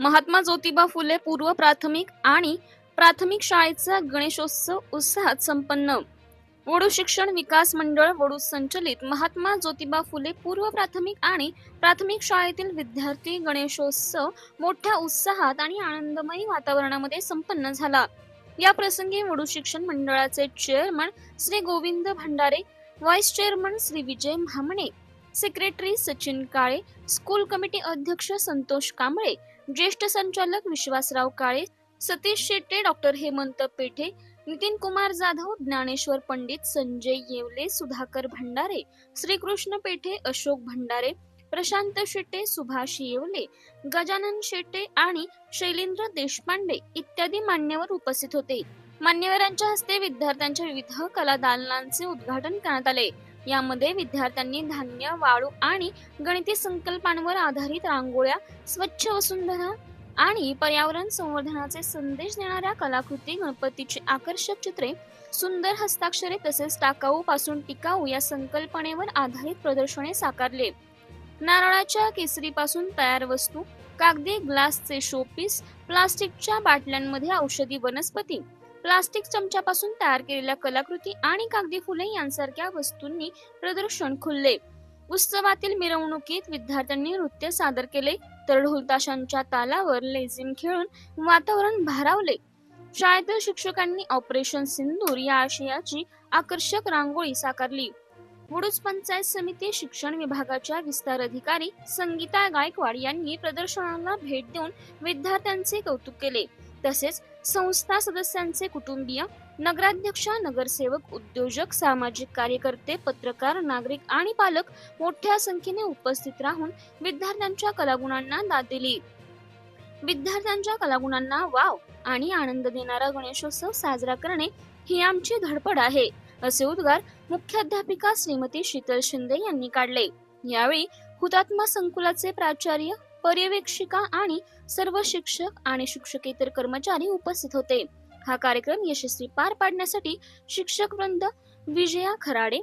महात्मा ज्योतिबा फुले पूर्व प्राथमिक आणि प्राथमिक शाळेचा गणेशोत्सव उत्साहात संपन्न. वडू शिक्षण विकास मंडळ वडू संचलित महात्मा ज्योतिबा फुले पूर्व प्राथमिक आणि प्राथमिक शाळेतील विद्यार्थी गणेशोत्सव मोठ्या उत्साहात आणि आनंदमयी वातावरणामध्ये संपन्न झाला. या प्रसंगी वडू शिक्षण मंडळाचे chairman Shri Govind Bhandare vice chairman Shri Vijay Mhamane secretary Sachin Kale school committee अध्यक्ष संतोष कांबळे ज्येष्ठ संचालक विश्वासराव काळे सतीश शेट्टे डॉक्टर हेमंत पेठे नितीन कुमार जाधव ज्ञानेश्वर पंडित संजय येवले सुधाकर भंडारे श्रीकृष्ण पेठे अशोक भंडारे प्रशांत शेट्टे सुभाष येवले गजानन शेट्टे आणि शैलेंद्र देशपांडे इत्यादी मान्यवर उपस्थित होते. मान्यवरांच्या हस्ते विद्यार्थ्यांच्या विविध कला दालनांचे उद्घाटन करण्यात आले. यामध्ये विद्यार्थ्यांनी धान्य वाळू आणि गणिती संकल्पांवर आधारित रांगोळ्या स्वच्छ वसुंधरा आणि पर्यावरण संवर्धनाचे संदेश देणाऱ्या कलाकृती गणपतीची आकर्षक चित्रे सुंदर हस्ताक्षरे तसेच टाकाऊ पासून टिकाऊ या संकल्पनेवर आधारित प्रदर्शने साकारले. नारळाच्या केसरीपासून तयार वस्तू कागदी ग्लासचे शोपीस प्लास्टिकच्या बाटल्यांमध्ये औषधी वनस्पती प्लास्टिक चमच्यापासून तयार केलेल्या कलाकृती आणि कागदी फुले यांसारख्या वस्तूंनी प्रदर्शन खुलले. उत्सवातील मिरवणुकीत विद्यार्थ्यांनी नृत्य सादर केले. तर ढोलताशांच्या तालावर लेझिम खेळून वातावरण भारावले. शाळेतील शिक्षकांनी ऑपरेशन सिंदूर या आशयाची आकर्षक रांगोळी साकारली. वडूज पंचायत समिती शिक्षण विभागाच्या विस्तार अधिकारी संगीता गायकवाड यांनी प्रदर्शनाला भेट देऊन विद्यार्थ्यांचे कौतुक केले. तसेच संस्था सदस्यांचे कुटुंबीय नगराध्यक्ष नगरसेवक उद्योजक सामाजिक कार्यकर्ते पत्रकार नागरिक आणि पालक मोठ्या संख्येने उपस्थित राहून विद्यार्थ्यांच्या कलागुणांना दाद दिली. विद्यार्थ्यांच्या कलागुणांना वाव आणि आनंद देणारा गणेशोत्सव साजरा करणे ही आमची धडपड आहे असे उद्गार मुख्याध्यापिका श्रीमती शीतल शिंदे यांनी काढले. यावेळी हुतात्मा संकुलाचे प्राचार्य पर्यवेक्षिका आणि सर्व शिक्षक आणि शिक्षकेतर कर्मचारी उपस्थित होते. हा कार्यक्रम यशस्वी पार पाडण्यासाठी शिक्षक वृंद विजया खराडे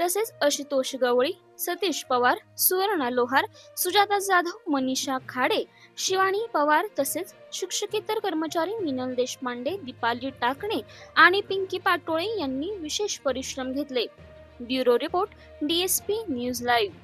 तसेच आशुतोष गवळी सतीश पवार सुवर्णा लोहार सुजाता जाधव मनीषा खाडे शिवानी पवार तसेच शिक्षकेतर कर्मचारी मिनल देशपांडे दीपाली टाकणे आणि पिंकी पाटोळे यांनी विशेष परिश्रम घेतले. Bureau report DSP news live.